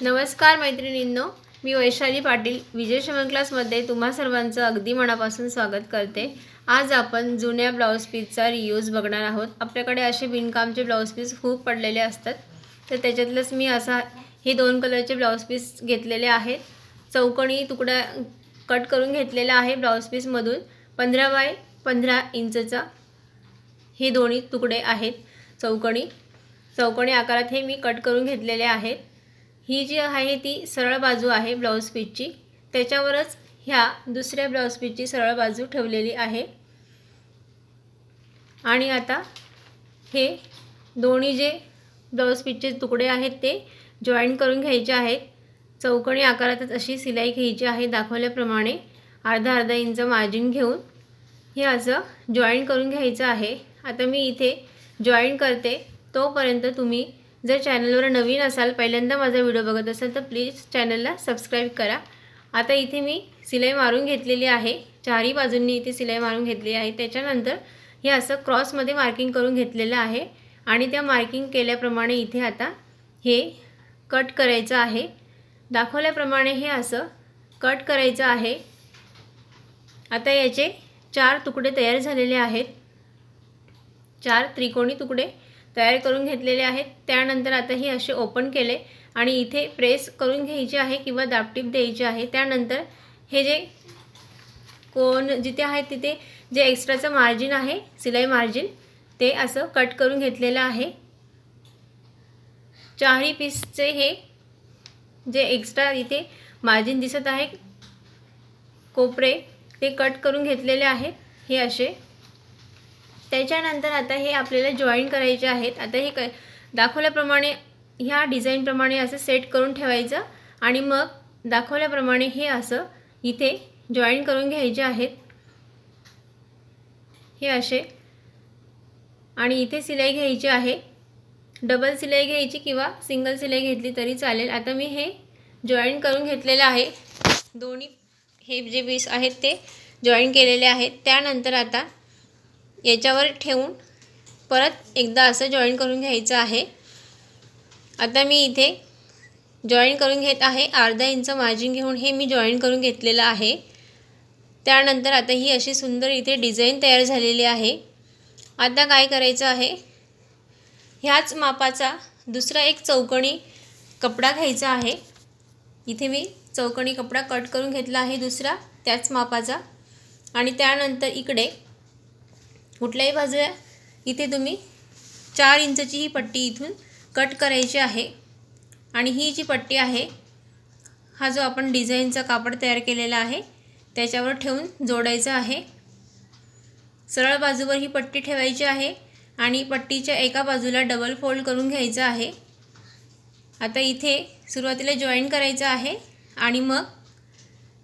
नमस्कार मैत्रिणींनो मी वैशाली पाटील विजय शिवण क्लासमध्ये तुम्हा सर्वांचं अगदी मनापासून स्वागत करते. आज आपण जुन्या ब्लाऊज पीसचा रियूज बघणार आहोत. आपल्याकडे असे विणकामचे ब्लाऊज पीस खूप पडलेले असतात. तर त्याच्यातलंच मी असा हे दोन कलरचे ब्लाऊज पीस घेतलेले आहेत. चौकणी तुकडा कट करून घेतलेला आहे ब्लाऊज पीसमधून पंधरा बाय पंधरा इंचचा हे दोन्ही तुकडे आहेत. चौकणी चौकणी आकारात हे मी कट करून घेतलेले आहेत. ही जी आहे ती सरळ बाजू आहे ब्लाऊज पीसची. त्याच्यावरच ह्या दुसऱ्या ब्लाऊज पीसची सरळ बाजू ठेवलेली आहे. आणि आता हे दोन्ही जे ब्लाऊज पीसचे तुकडे आहेत ते जॉईन करून घ्यायचे आहेत. चौकणी आकारातच अशी सिलाई घ्यायची आहे दाखवल्याप्रमाणे. अर्धा अर्धा इंच मार्जिन घेऊन हे असं जॉईन करून घ्यायचं आहे. आता मी इथे जॉईन करते. तोपर्यंत तुम्ही जर चॅनलवर नवीन असाल पहिल्यांदा माझा व्हिडिओ बघत असाल तर प्लीज चॅनलला सबस्क्राईब करा. आता इथे मी सिलाई मारून घेतलेली आहे. चारही बाजूंनी इथे सिलाई मारून घेतली आहे. त्याच्यानंतर हे असं क्रॉसमध्ये मार्किंग करून घेतलेलं आहे. आणि त्या मार्किंग केल्याप्रमाणे इथे आता हे कट करायचं आहे. दाखवल्याप्रमाणे हे असं कट करायचं आहे. आता याचे चार तुकडे तयार झालेले आहेत. चार त्रिकोणी तुकडे तयार करून घेतलेले आहेत. त्यानंतर आता हे असे ओपन केले आणि इथे प्रेस करून घ्यायचे आहे किंवा दापटीप द्यायची आहे. त्यानंतर हे जे कोण जिथे आहे तिथे जे एक्स्ट्राचं मार्जिन आहे सिलाई मार्जिन ते असं कट करून घेतलेलं आहे. चारही पीसचे हे जे एक्स्ट्रा इथे मार्जिन दिसत आहे कोपरे ते कट करून घेतलेले आहेत हे असे त्याच्यानंतर आता हे आपल्याला जॉईन करायचे आहेत. आता हे क दाखवल्याप्रमाणे ह्या डिझाईनप्रमाणे असं सेट करून ठेवायचं आणि मग दाखवल्याप्रमाणे हे असं इथे जॉईन करून घ्यायचे आहेत. हे असे. आणि इथे सिलाई घ्यायची आहे. डबल सिलाई घ्यायची किंवा सिंगल सिलाई घेतली तरी चालेल. आता मी हे जॉईन करून घेतलेलं आहे. दोन्ही हे जे पीस आहेत ते जॉईन केलेले आहेत. त्यानंतर आता याच्यावर ठेवून परत एकदा असं जॉईन करून घ्यायचं आहे. आता मी इथे जॉईन करून घेत आहे. अर्धा इंच मार्जिन घेऊन हे मी जॉईन करून घेतलेलं आहे. त्यानंतर आता ही अशी सुंदर इथे डिझाईन तयार झालेली आहे. आता काय करायचं आहे? ह्याच मापाचा दुसरा एक चौकोनी कपडा घ्यायचा आहे. इथे मी चौकणी कपडा कट करून घेतला आहे दुसरा त्याच मापाचा. आणि त्यानंतर इकडे कुठल्याही बाजूला इथे तुम्ही चार इंचची ही पट्टी इथून कट करायची आहे. आणि ही जी पट्टी आहे हा जो आपण डिझाईनचा कापड तयार केलेला आहे त्याच्यावर ठेवून जोडायचं आहे. सरळ बाजूवर ही पट्टी ठेवायची आहे आणि पट्टीच्या एका बाजूला डबल फोल्ड करून घ्यायचं आहे. आता इथे सुरुवातीला जॉईन करायचं आहे आणि मग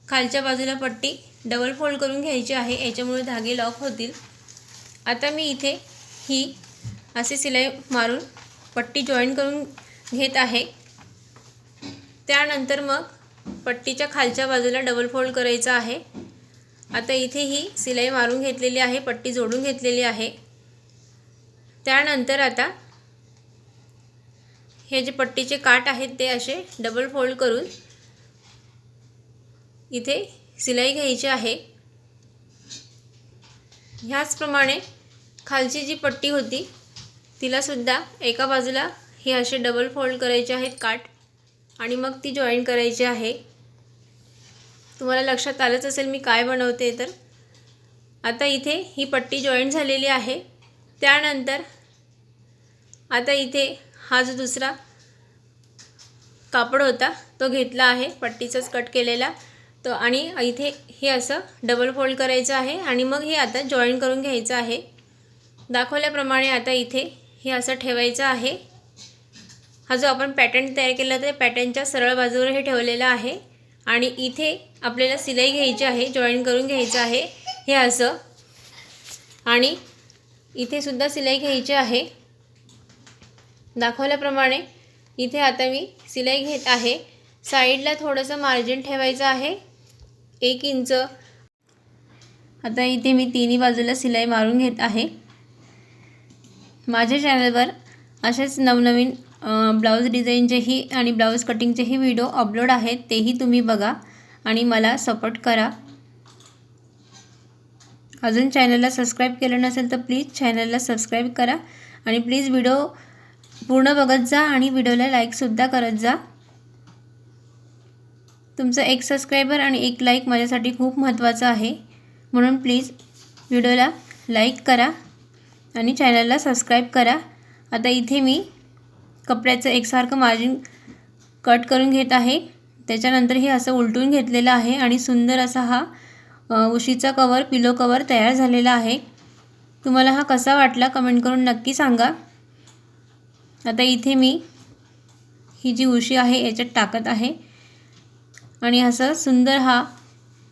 खालच्या बाजूला पट्टी डबल फोल्ड करून घ्यायची आहे. याच्यामुळे धागे लॉक होतील. आता मी इथे ही असे सिलाई मारून पट्टी जॉईन करून घेत आहे. त्यानंतर मग पट्टीच्या खालच्या बाजूला डबल फोल्ड करायचं आहे. आता इथे ही सिलाई मारून घेतलेली आहे पट्टी जोडून घेतलेली आहे. त्यानंतर आता हे जे पट्टीचे काठ आहेत ते असे डबल फोल्ड करून इथे सिलाई घ्यायची आहे. ह्याचप्रमाणे खालची जी पट्टी होती तिलासुद्धा एका बाजूला हे असे डबल फोल्ड करायचे आहेत काठ आणि मग ती जॉईन करायची आहे. तुम्हाला लक्षात आलंच असेल मी काय बनवते तर. आता इथे ही पट्टी जॉईन झालेली आहे. त्यानंतर आता इथे हा जो दुसरा कापड होता तो घेतला आहे पट्टीचाच कट केलेला. तर आणि इथे हे असं डबल फोल्ड करायचं आहे आणि मग हे आता जॉईन करून घ्यायचं आहे. दाखवल्याप्रमाणे आता इथे हे असं ठेवायचं आहे. हा जो आपण पॅटर्न तयार केला तर पॅटर्नच्या सरळ बाजूवर हे ठेवलेलं आहे. आणि इथे आपल्याला सिलाई घ्यायची आहे जॉईन करून घ्यायचं आहे. हे असं. आणि इथे सुद्धा सिलाई घ्यायची आहे. दाखवल्याप्रमाणे इथे आता मी सिलाई घेत आहे. साईडला थोडंसं मार्जिन ठेवायचं आहे. एक इंच. आता इथे मी तिन्ही बाजूला सिलाई मारून घेत आहे. माझ्या चॅनलवर असेच नवनवीन ब्लाऊज डिझाईनचेही आणि ब्लाऊज कटिंगचेही व्हिडिओ अपलोड आहेत तेही तुम्ही बघा आणि मला सपोर्ट करा. अजून चॅनलला सबस्क्राईब केलं नसेल तर प्लीज चॅनलला सबस्क्राईब करा आणि प्लीज व्हिडिओ पूर्ण बघत जा आणि व्हिडिओला लाईकसुद्धा करत जा. तुमचं एक सबस्क्रायबर आणि एक लाईक माझ्यासाठी खूप महत्त्वाचं आहे. म्हणून प्लीज व्हिडिओला लाईक करा आणि चॅनलला सबस्क्राईब करा. आता इथे मी कपड्याचं एकसारखं मार्जिन कट करून घेत आहे. त्याच्यानंतर हे असं उलटून घेतलेलं आहे आणि सुंदर असा हा उशीचा कवर पिलो कवर तयार झालेला आहे. तुम्हाला हा कसा वाटला कमेंट करून नक्की सांगा. आता इथे मी ही जी उशी आहे याच्यात टाकत आहे. आणि असं सुंदर हा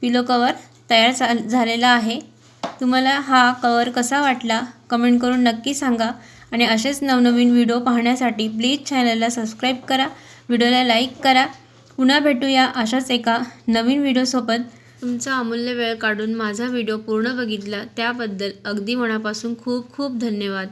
पिलो कवर तयार झा झालेला आहे. तुम्हाला हा कवर कसा वाटला कमेंट करून नक्की सांगा. आणि असेच नवनवीन व्हिडिओ पाहण्यासाठी प्लीज चॅनलला सबस्क्राईब करा व्हिडिओला लाईक करा. पुन्हा भेटूया अशाच एका नवीन व्हिडिओसोबत तुमचा अमूल्य वेळ काढून माझा व्हिडिओ पूर्ण बघितला त्याबद्दल अगदी मनापासून खूप खूप धन्यवाद.